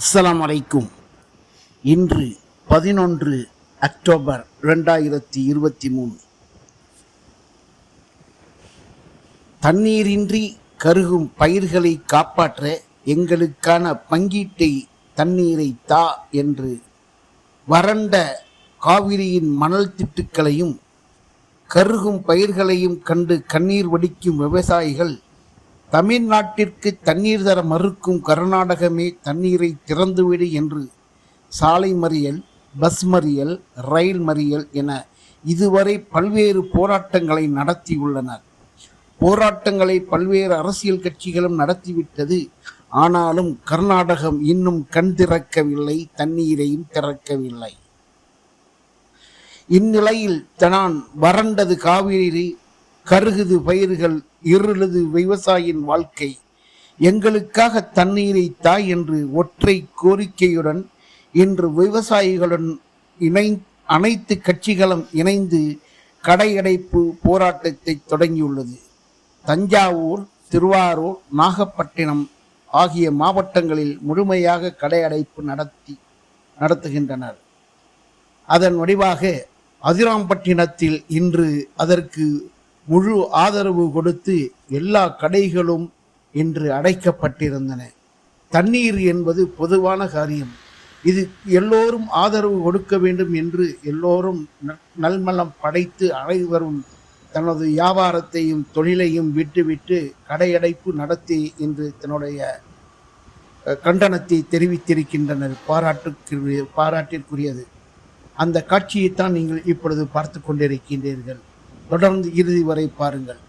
அஸ்லாம் அலைக்கும் இன்று பதினொன்று அக்டோபர் ரெண்டாயிரத்தி இருபத்தி மூணு. தண்ணீரின்றி கருகும் பயிர்களை காப்பாற்ற எங்களுக்கான பங்கீட்டை தண்ணீரை தா என்று வறண்ட காவிரியின் மணல் திட்டுக்களையும் கருகும் பயிர்களையும் கண்டு கண்ணீர் வடிக்கும் விவசாயிகள் தமிழ்நாட்டிற்கு தண்ணீர் தர மறுக்கும் கர்நாடகமே தண்ணீரை திறந்துவிடு என்று சாலை மறியல் பஸ் மறியல் ரயில் மறியல் என இதுவரை பல்வேறு போராட்டங்களை நடத்தியுள்ளனர். போராட்டங்களை பல்வேறு அரசியல் கட்சிகளும் நடத்திவிட்டது. ஆனாலும் கர்நாடகம் இன்னும் கண் திறக்கவில்லை தண்ணீரையும் திறக்கவில்லை. இந்நிலையில் தான் வறண்டது காவிரி கருகுது பயிர்கள் இருளுது விவசாயியின் வாழ்க்கை. எங்களுக்காக தண்ணீரை தாய் என்று ஒற்றை கோரிக்கையுடன் இன்று விவசாயிகளுடன் இணை அனைத்து கட்சிகளும் இணைந்து கடையடைப்பு போராட்டத்தை தொடங்கியுள்ளது. தஞ்சாவூர் திருவாரூர் நாகப்பட்டினம் ஆகிய மாவட்டங்களில் முழுமையாக கடையடைப்பு நடத்தி நடத்துகின்றனர். அதன் வடிவாக அதிராம்பட்டினத்தில் இன்று அதற்கு முழு ஆதரவு கொடுத்து எல்லா கடைகளும் இன்று அடைக்கப்பட்டிருந்தன. தண்ணீர் என்பது பொதுவான காரியம். இது எல்லோரும் ஆதரவு கொடுக்க வேண்டும் என்று எல்லோரும் நல்மலம் படைத்து அனைவரும் தனது வியாபாரத்தையும் தொழிலையும் விட்டுவிட்டு கடையடைப்பு நடத்தி இன்று தன்னுடைய கண்டனத்தை தெரிவித்திருக்கின்றனர். பாராட்டுக்கு பாராட்டிற்குரியது. அந்த காட்சியைத்தான் நீங்கள் இப்பொழுது பார்த்து கொண்டிருக்கின்றீர்கள். தொடர்ந்து இறுதி வரை பாருங்கள்.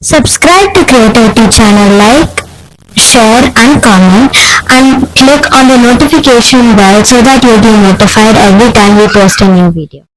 Subscribe to Creativity channel, like, share and comment and click on the notification bell so that you'll be notified every time we post a new video.